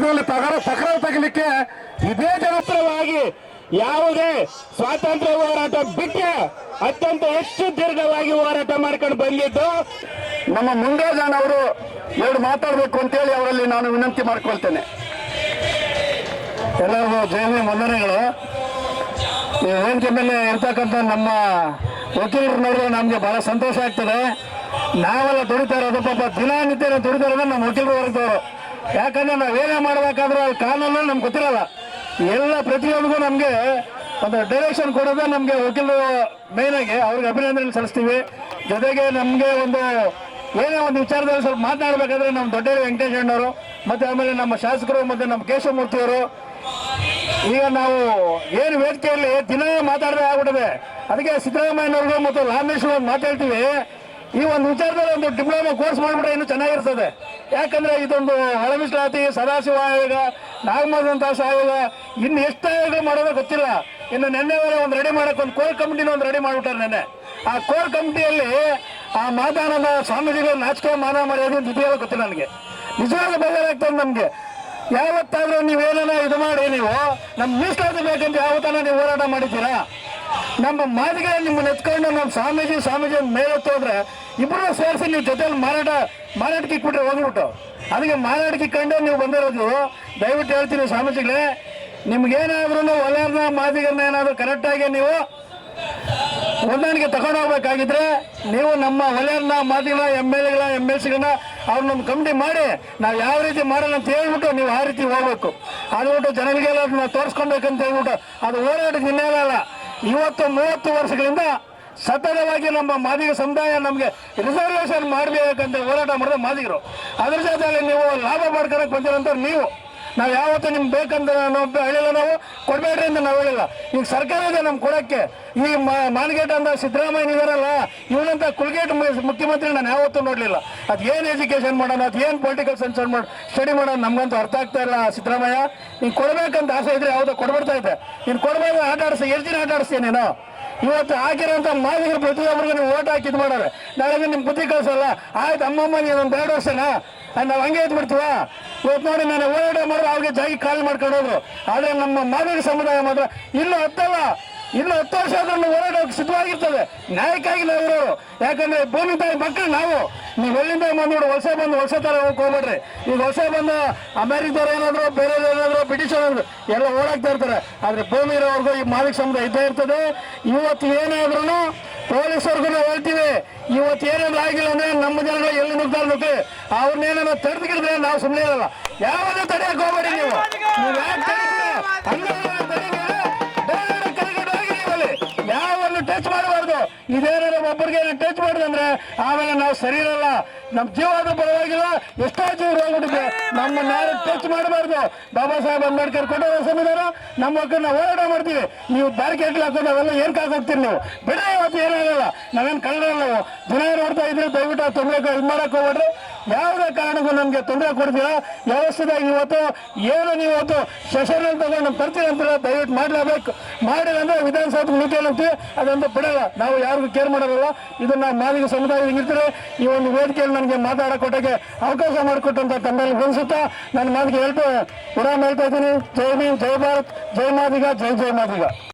ಆಡಳಿತದಲ್ಲಿ ತಗರ ತಕರಾರು ತಗಲಿಕ್ಕೆ ಇದೇ ಜನಪ್ರವಾಗಿ ಯಾವುದೇ ಸ್ವಾತಂತ್ರ್ಯ ಹೋರಾಟ ಬಿಟ್ಟು ಅತ್ಯಂತ ಹೆಚ್ಚು ದೀರ್ಘವಾಗಿ ಹೋರಾಟ ಮಾಡ್ಕೊಂಡು ಬಂದಿದ್ದು ನಮ್ಮ ಮುಂಗಾಜಾನ್ ಅವರು ಎರಡು ಮಾತಾಡಬೇಕು ಅಂತೇಳಿ ಅವರಲ್ಲಿ ನಾನು ವಿನಂತಿ ಮಾಡ್ಕೊಳ್ತೇನೆ. ಎಲ್ಲರಿಗೂ ಜಯಮಿ ಈ ವೇದಿಕೆ ಮೇಲೆ ಇರ್ತಕ್ಕಂಥ ನಮ್ಮ ವಕೀಲರು ನೋಡಿದ್ರೆ ನಮಗೆ ಬಹಳ ಸಂತೋಷ ಆಗ್ತದೆ. ನಾವೆಲ್ಲ ದುಡಿತಾ ಇರೋದು ಪಾಪ ದಿನಾನಿತ್ಯ ದುಡಿತಾ ಇರೋದು ನಮ್ಮ ವಕೀಲರು ಯಾಕಂದ್ರೆ ನಾವೇನೇ ಮಾಡಬೇಕಾದ್ರೂ ಅಲ್ಲಿ ಕಾನೂನು ನಮ್ಗೆ ಗೊತ್ತಿರಲ್ಲ. ಎಲ್ಲ ಪ್ರತಿಯೊಂದಿಗೂ ನಮಗೆ ಒಂದು ಡೈರೆಕ್ಷನ್ ಕೊಡೋದೇ ನಮಗೆ ವಕೀಲರು ಮೇನ್ ಆಗಿ ಅವ್ರಿಗೆ ಅಭಿನಂದನೆ ಸಲ್ಲಿಸ್ತೀವಿ. ಜೊತೆಗೆ ನಮಗೆ ಒಂದು ಏನೇ ಒಂದು ವಿಚಾರದಲ್ಲಿ ಸ್ವಲ್ಪ ಮಾತನಾಡಬೇಕಾದ್ರೆ ನಮ್ಮ ದೊಡ್ಡ ವೆಂಕಟೇಶ್ ಅಣ್ಣವರು, ಮತ್ತೆ ಆಮೇಲೆ ನಮ್ಮ ಶಾಸಕರು, ಮತ್ತೆ ನಮ್ಮ ಕೇಶವಮೂರ್ತಿಯವರು ಈಗ ನಾವು ಏನು ವೇದಿಕೆಯಲ್ಲಿ ದಿನ ಮಾತಾಡದೆ ಆಗ್ಬಿಟ್ಟಿದೆ. ಅದಕ್ಕೆ ಸಿದ್ದರಾಮಯ್ಯನವ್ರಿಗೂ ಮತ್ತು ರಾಮೇಶ್ವರ ಮಾತಾಡ್ತೀವಿ ಈ ಒಂದು ವಿಚಾರದಲ್ಲಿ ಒಂದು ಡಿಪ್ಲೊಮಾ ಕೋರ್ಸ್ ಮಾಡಿಬಿಟ್ರೆ ಇನ್ನೂ ಚೆನ್ನಾಗಿರ್ತದೆ. ಯಾಕಂದ್ರೆ ಇದೊಂದು ಹೊಳಮಿಸಲಾತಿ ಸದಾಶಿವ ಆಯೋಗ ನಾಗಮದಂತಾಸ ಆಯೋಗ ಇನ್ನು ಎಷ್ಟು ಆಯೋಗ ಮಾಡೋದು ಗೊತ್ತಿಲ್ಲ. ಇನ್ನು ನೆನ್ನೆ ಒಂದು ರೆಡಿ ಮಾಡಕ್ಕೆ ಒಂದು ಕೋರ್ ಕಮಿಟಿನ ಒಂದು ರೆಡಿ ಮಾಡಿಬಿಟ್ಟಾರೆ ನೆನ್ನೆ. ಆ ಕೋರ್ ಕಮಿಟಿಯಲ್ಲಿ ಆ ಮಾತಾನದ ಸ್ವಾಮೀಜಿಗಳು ನಾಚಿಕೆ ಮಾನ ಮರ್ಯಾದೆ ಇದೆಯಲ್ಲ ಗೊತ್ತಿಲ್ಲ ನನಗೆ. ನಿಜವಾದ ಬೇಜಾರಾಗ್ತದೆ ನಮಗೆ. ಯಾವತ್ತಾದ್ರೂ ನೀವೇನ ಇದು ಮಾಡಿ ನೀವು ನಮ್ಮ ಮೀಸಲಾತಿ ಬೇಕಂತ ಯಾವತ್ತಾನ ನೀವು ಹೋರಾಟ ಮಾಡಿದ್ದೀರಾ? ನಮ್ಮ ಮಾದಿಗೆ ನಿಮ್ಮನ್ನ ಎತ್ಕೊಂಡು ನಮ್ಮ ಸ್ವಾಮೀಜಿ ಸ್ವಾಮೀಜಿ ಮೇಲೆ ಹೋದ್ರೆ ಇಬ್ಬರು ಸೇರಿಸಿ ನೀವು ಜೊತೆಲಿ ಮಾರಾಟ, ಮಾರಾಟಕ್ಕೆ ಇಟ್ಬಿಟ್ರೆ ಹೋಗ್ಬಿಟ್ಟು. ಅದಕ್ಕೆ ಮಾರಾಟಕ್ಕೆ ಕಂಡು ನೀವು ಬಂದಿರೋದು. ದಯವಿಟ್ಟು ಹೇಳ್ತೀನಿ ಸ್ವಾಮೀಜಿಗಳೇ ನಿಮ್ಗೇನಾದ್ರೂ ಒಲೆಯರ್ನ ಮಾದಿಗರನ್ನ ಏನಾದರೂ ಕರೆಕ್ಟಾಗಿ ನೀವು ಹೊಂದಾಣಿಕೆ ತಗೊಂಡು ಹೋಗ್ಬೇಕಾಗಿದ್ರೆ ನೀವು ನಮ್ಮ ಹೊಲೆಯನ್ನ ಮಾದಿಗಳ ಎಂ ಎಲ್ ಎಗಳ ಎಂ ಎಲ್ ಸಿಗಳನ್ನ ಅವ್ರನ್ನೊಂದು ಕಮಿಟಿ ಮಾಡಿ, ನಾವು ಯಾವ ರೀತಿ ಮಾಡೋಣ ಅಂತ ಹೇಳ್ಬಿಟ್ಟು ನೀವು ಆ ರೀತಿ ಹೋಗ್ಬೇಕು. ಅದು ಬಿಟ್ಟು ಜನಗಳಿಗೆಲ್ಲ ತೋರಿಸ್ಕೊಬೇಕಂತ ಹೇಳ್ಬಿಟ್ಟು ಅದು ಹೋರಾಟದ ಹಿನ್ನೆಲೆ ಅಲ್ಲ. ಇವತ್ತು ಮೂವತ್ತು ವರ್ಷಗಳಿಂದ ಸತತವಾಗಿ ನಮ್ಮ ಮಾದಿಗ ಸಮುದಾಯ ನಮಗೆ ರಿಸರ್ವೇಶನ್ ಮಾಡಬೇಕಂತ ಹೋರಾಟ ಮಾಡಿದ ಮಾದಿಗರು. ಅದ್ರ ಜೊತೆಯಲ್ಲಿ ನೀವು ಲಾಭ ಮಾಡ್ಕೊಳಕ್ ಬಂದಿರೋಂಥ ನೀವು. ನಾವು ಯಾವತ್ತೂ ನಿಮ್ಗೆ ಬೇಕಂತ ನಾವು ಹೇಳಿಲ್ಲ ನಾವು, ಕೊಡಬೇಡ್ರಿ ಅಂತ ನಾವು ಹೇಳಿಲ್ಲ. ಈಗ ಸರ್ಕಾರ ಇದೆ ನಮ್ಗೆ ಕೊಡಕ್ಕೆ. ಈ ಮಾನಗೇಟ್ ಅಂತ ಸಿದ್ದರಾಮಯ್ಯ ಇದಾರಲ್ಲ ಇವನಂತ ಕುಲ್ಗೇಟ್ ಮುಖ್ಯಮಂತ್ರಿ ನಾನು ಯಾವತ್ತೂ ನೋಡಲಿಲ್ಲ. ಅದು ಏನು ಎಜುಕೇಶನ್ ಮಾಡೋಣ, ಅದು ಏನು ಪೊಲಿಟಿಕಲ್ ಸೆನ್ಸನ್ ಮಾಡಿ ಸ್ಟಡಿ ಮಾಡೋಣ, ನಮ್ಗಂತೂ ಅರ್ಥ ಆಗ್ತಾ ಇಲ್ಲ ಸಿದ್ದರಾಮಯ್ಯ. ನೀನು ಕೊಡ್ಬೇಕಂತ ಆಸೆ ಇದ್ರೆ ಯಾವುದೋ ಕೊಡ್ಬಿಡ್ತಾ ಇದ್ದೆ. ನೀನು ಕೊಡ್ಬೇಕು ಆಟ ಆಡಿಸಿ ಎಷ್ಟು ದಿನ ಆಟ ಆಡಿಸ್ತೀನಿ ನೀನು? ಇವತ್ತು ಹಾಕಿರೋಂಥ ಮಾದಿಗರು ಪ್ರತಿಯೊಬ್ಬರಿಗೂ ನೀವು ಓಟ್ ಹಾಕಿ ಮಾಡೋರೆ. ನಾಳೆ ನಿಮ್ಮ ಬುದ್ಧಿ ಕಳಿಸಲ್ಲ. ಆಯ್ತು ಅಮ್ಮಮ್ಮ ನೀನು ಒಂದು ಎರಡು ವರ್ಷನಾ? ನಾವು ಹಂಗೆ ಇದ್ಬಿಡ್ತೀವ? ಇವತ್ತು ನೋಡಿ ನಾನು ಓಡಾಟ ಮಾಡಿದ್ರೆ ಅವ್ರಿಗೆ ಜಾಗಿ ಖಾಲಿ ಮಾಡ್ಕೊಂಡು ಆದರೆ ನಮ್ಮ ಮಾದಿಗ ಸಮುದಾಯ ಮಾತ್ರ ಇನ್ನು ಹತ್ತಲ್ಲ. ಇನ್ನು ಹತ್ತು ವರ್ಷ ಆದ್ರೂ ಹೋರಾಟಕ್ಕೆ ಸಿದ್ಧವಾಗಿರ್ತದೆ. ನ್ಯಾಯಕ್ಕಾಗಿ ನಾವು ಯಾಕಂದ್ರೆ ಭೂಮಿ ತಾಯಿ ಮಕ್ಕಳು ನಾವು. ನೀವು ಎಲ್ಲಿಂದ ಬಂದ್ಬಿಡು ವಲಸೆ ಬಂದು ತರ ಹೋಗಕ್ ಹೋಗ್ಬೇಡ್ರಿ. ಈಗ ವಲಸೆ ಬಂದು ಅಮೆರಿಕದವ್ರು ಏನಾದ್ರು ಬೇರೆ ಏನಾದ್ರು ಬ್ರಿಟಿಷ್ ಏನಾದ್ರು, ಎಲ್ಲ ಓಡಾಕ್ತಾ ಇರ್ತಾರೆ. ಆದ್ರೆ ಭೂಮಿ ಇರೋವರೆಗೂ ಈ ಮಾಲಿಕ ಸಮುದಾಯ ಇದ್ದೇ ಇರ್ತದೆ. ಇವತ್ತು ಏನಾದ್ರೂ ಪೊಲೀಸರ್ಗೂ ಹೇಳ್ತೀವಿ. ಇವತ್ತು ಏನಾದ್ರು ಆಗಿಲ್ಲ ಅಂದ್ರೆ ನಮ್ಮ ಜನಗಳು ಎಲ್ಲಿ ನುಗ್ತಾ ಇರ್ಬೇಕು ಅವ್ರನ್ನೇನೋ ತಡೆದಿದ್ರೆ ನಾವು ಸುಮ್ಮನೆ ಇರಲ್ಲ. ಯಾವಾಗ ತಡೆಯಕ್ಕೆ ಹೋಗ್ಬೇಡಿ ನೀವು. ಮಾಡಬಾರ್ದು. ಇದೇನಾದ್ರು ಒಬ್ಬರಿಗೆ ಟಚ್ ಮಾಡಿದಂದ್ರೆ ಆಮೇಲೆ ನಾವು ಸರಿ ಇರಲ್ಲ. ನಮ್ಮ ಜೀವನ ಪರವಾಗಿಲ್ಲ, ಎಷ್ಟೋ ಜೀವ ಹೋಗ್ಬಿಟ್ಟಿದೆ ನಮ್ಮ ಯಾರು ಟಚ್ ಮಾಡಬಾರ್ದು. ಬಾಬಾ ಸಾಹೇಬ್ ಅಂಬೇಡ್ಕರ್ ಕೊಟ್ಟವರ ಸಂವಿಧಾನ, ನಮ್ಮ ಮಕ್ಕಳನ್ನ ಹೋರಾಟ ಮಾಡ್ತೀವಿ. ನೀವು ಕೆಟ್ಲ ಹಾಕೊಂಡು ಅವೆಲ್ಲ ಏನ್ ಕಾಕೋಗ್ತೀರಿ ನೀವು? ಬಿಡ್ರಿ, ಇವತ್ತು ಏನಾಗಲ್ಲ ನಾವೇನ್ ಕಳ್ಳರಲ್ಲ ನಾವು. ದಿನ ನೋಡ್ತಾ ಇದ್ರೆ ದಯವಿಟ್ಟು ತೊಂದರೆ ಇದು ಮಾಡಕ್ ಹೋಗ್ಬೇಡ್ರಿ. ಯಾವುದೇ ಕಾರಣಕ್ಕೂ ನಮಗೆ ತೊಂದರೆ ಕೊಡ್ತೀರಾ? ವ್ಯವಸ್ಥೆಯಾಗಿ ಇವತ್ತು? ಏನು ನೀವು ಇವತ್ತು ಸೆಷನ್ ತಗೊಂಡು ತರ್ತೀವಿ ಅಂತ ದಯವಿಟ್ಟು ಮಾಡಲೇಬೇಕು. ಮಾಡಿಲ್ಲ ಅಂದ್ರೆ ವಿಧಾನಸೌಧ ನೀತಿಯಲ್ಲಿ ಅದೊಂದು ಅದಂತೂ ಬಿಡಲ್ಲ. ನಾವು ಯಾರಿಗೂ ಕೇರ್ ಮಾಡೋದಿಲ್ಲ. ಇದನ್ನ ಮಾದಿಗ ಸಮುದಾಯ ಹಿಂಗಿರ್ತಾರೆ ಈ ಒಂದು ವೇದಿಕೆಯಲ್ಲಿ ನನಗೆ ಮಾತಾಡೋ ಕೊಟ್ಟಕ್ಕೆ ಅವಕಾಶ ಮಾಡಿಕೊಟ್ಟಂತ ತಮ್ಮಲ್ಲಿ ಅನಿಸುತ್ತಾ ನನ್ನ ಮಾತಿಗೆ ಹೇಳ್ತೇವೆ ವಿರಾಮ ಹೇಳ್ತಾ ಇದ್ದೀನಿ. ಜೈ ಭೀಮ್, ಜೈ ಭಾರತ್. ಜೈ ಮಾದಿಗ, ಜೈ ಜೈ ಮಾದಿಗ.